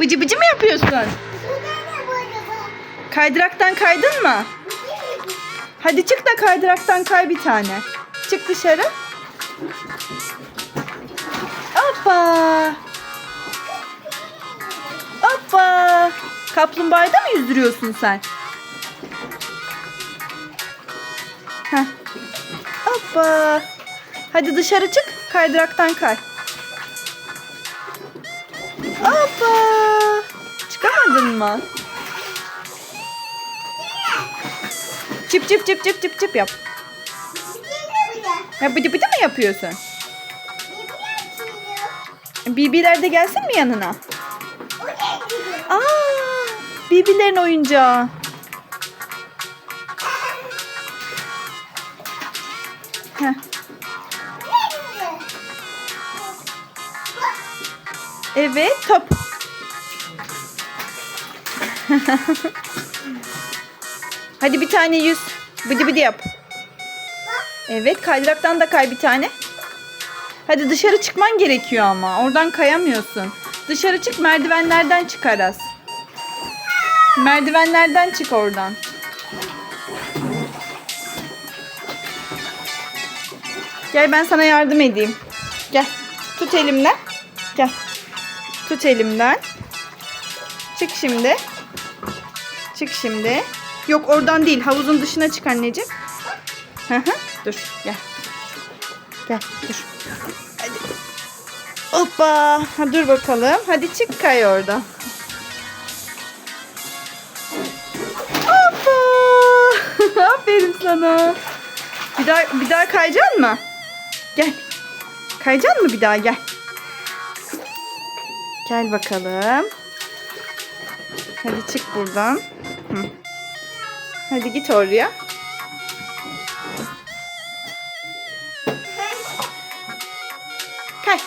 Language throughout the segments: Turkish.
Bıcı bıcı mı yapıyorsun? Kaydıraktan kaydın mı? Hadi çık da kaydıraktan kay bir tane. Çık dışarı. Hoppa. Hoppa. Kaplumbağayı da mı yüzdürüyorsun sen? Heh. Hoppa. Hadi dışarı çık. Kaydıraktan kay. Mı? Çıp çıp çıp çıp çıp çıp yap. Ya bıdı bıdı mı yapıyorsun? Bibiler de gelsin mi yanına? Aa, Bibilerin oyuncağı. Heh. Evet top. Hadi bir tane yüz. Bıdı bıdı yap. Evet kaydıraktan da kay bir tane. Hadi dışarı çıkman gerekiyor ama. Oradan kayamıyorsun. Dışarı çık merdivenlerden çık. Merdivenlerden çık oradan. Gel ben sana yardım edeyim. Gel. Tut elimden. Gel. Tut elimden. Çık şimdi. Çık şimdi. Yok oradan değil. Havuzun dışına çık anneciğim. Hı hı. Dur. Gel. Gel. Dur. Hadi. Hoppa. Ha, dur bakalım. Hadi çık kay oradan. Hoppa. Aferin sana. Bir daha bir daha kayacaksın mı? Gel. Kayacaksın mı bir daha gel. Gel bakalım. Hadi çık buradan. Hı. Hadi git oraya. Kay.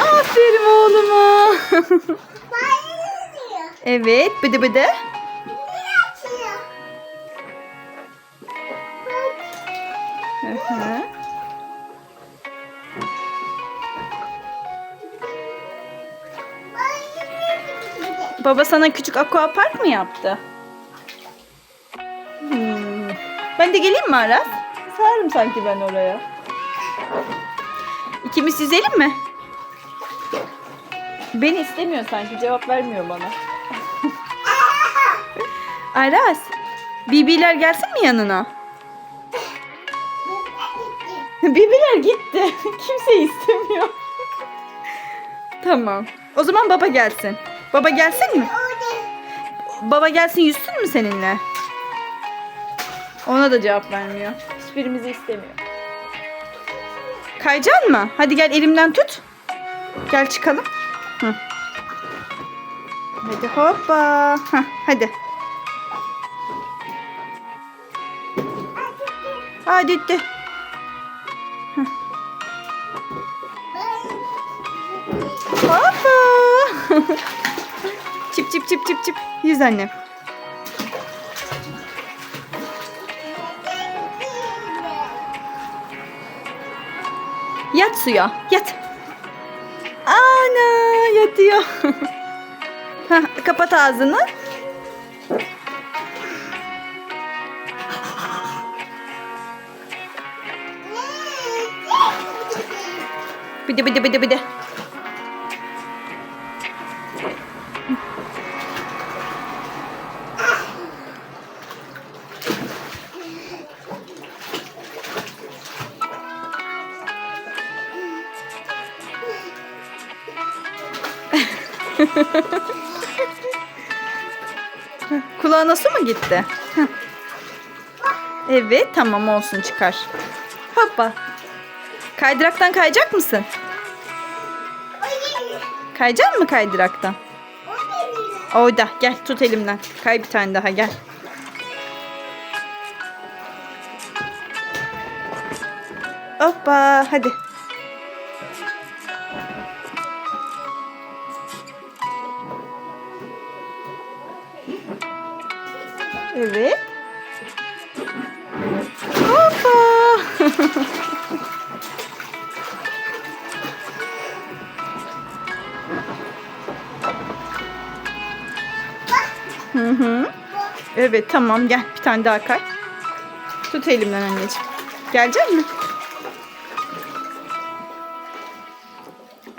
Aferin oğluma. evet, bıdı bıdı. Baba sana küçük aqua park mı yaptı? Hmm. Ben de geleyim mi Aras? Sığarım sanki ben oraya. İkimiz yüzelim mi? Beni istemiyor sanki cevap vermiyor bana. Aras, Bibiler gelsin mi yanına? Bibiler gitti. Kimse istemiyor. tamam. O zaman baba gelsin. Baba gelsin mi? Baba gelsin yüzsün mü seninle? Ona da cevap vermiyor. Hiçbirimizi istemiyor. Kaycan mı? Hadi gel elimden tut. Gel çıkalım. Hı. Hadi hoppa. Hah, hadi. Hadi gitti. Hoppa. çip çip çip çip. Yüz annem. Yat suya. Yat. Ana yatıyor. Hah, kapat ağzını. Bıdı bıdı bıdı bıdı. Kulağına su mu gitti? Evet tamam olsun çıkar. Hoppa. Kaydıraktan kayacak mısın? Kayacak mı kaydıraktan? Orada gel tut elimden. Kay bir tane daha gel. Hoppa hadi. Evet. Hoppa. Hı hı. Evet tamam gel bir tane daha kay. Tut elimden anneciğim. Gelecek mi?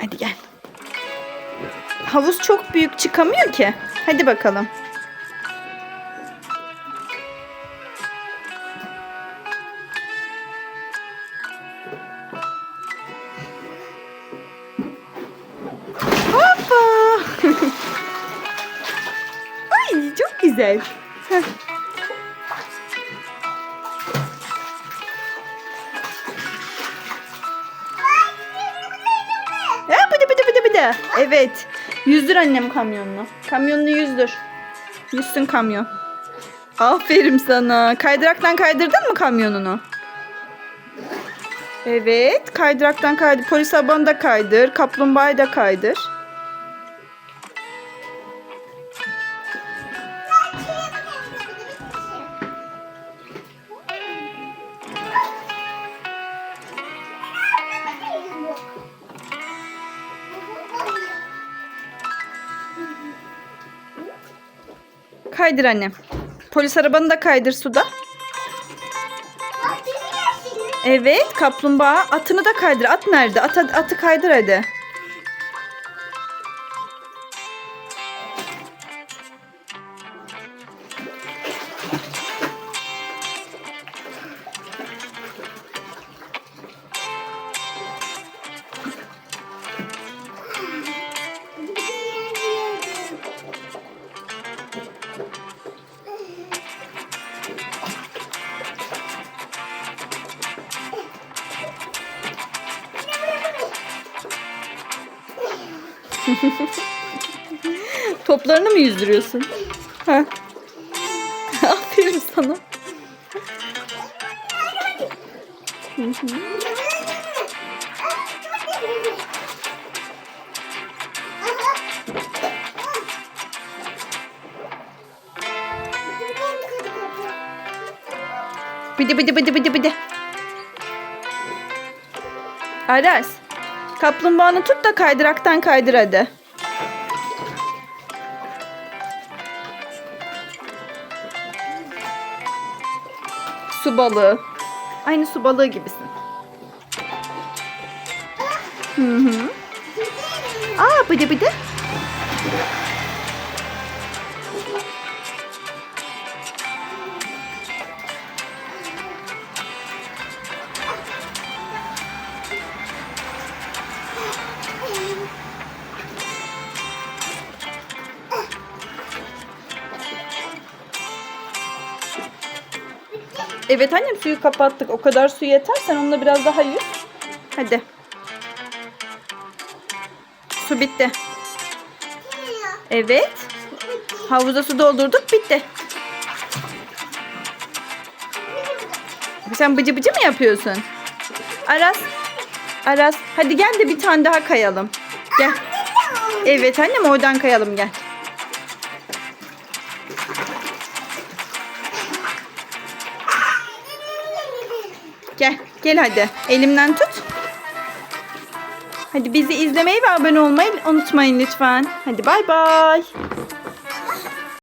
Hadi gel. Havuz çok büyük çıkamıyor ki. Hadi bakalım. Ay çok güzel. Heh. Ha, bıdı bıdı. Evet. Yüzdür annem kamyonunu. Kamyonunu yüzdür. Yüzsün kamyon. Aferin sana. Kaydıraktan kaydırdın mı kamyonunu? Evet. Kaydıraktan kaydır. Polis arabanı da kaydır. Kaplumbağayı da kaydır. Kaydır annem. Polis arabanı da kaydır suda. Evet kaplumbağa. Atını da kaydır. At nerede? At, atı kaydır hadi. Toplarını mı yüzdürüyorsun? Ha. Aferin sana. Bıdı bıdı bıdı bıdı bıdı. Aras. Kaplumbağanı tut da kaydıraktan kaydır hadi. Su balığı. Aynı su balığı gibisin. Hı hı. Aa bıdı bıdı. Evet annem suyu kapattık. O kadar su yeter. Sen onunla biraz daha yüz. Hadi. Su bitti. Evet. Havuza su doldurduk. Bitti. Sen bıcı bıcı mı yapıyorsun? Aras. Aras. Hadi gel de bir tane daha kayalım. Gel. Evet annem oradan kayalım gel. Gel. Gel hadi. Elimden tut. Hadi bizi izlemeyi ve abone olmayı unutmayın lütfen. Hadi bay bay.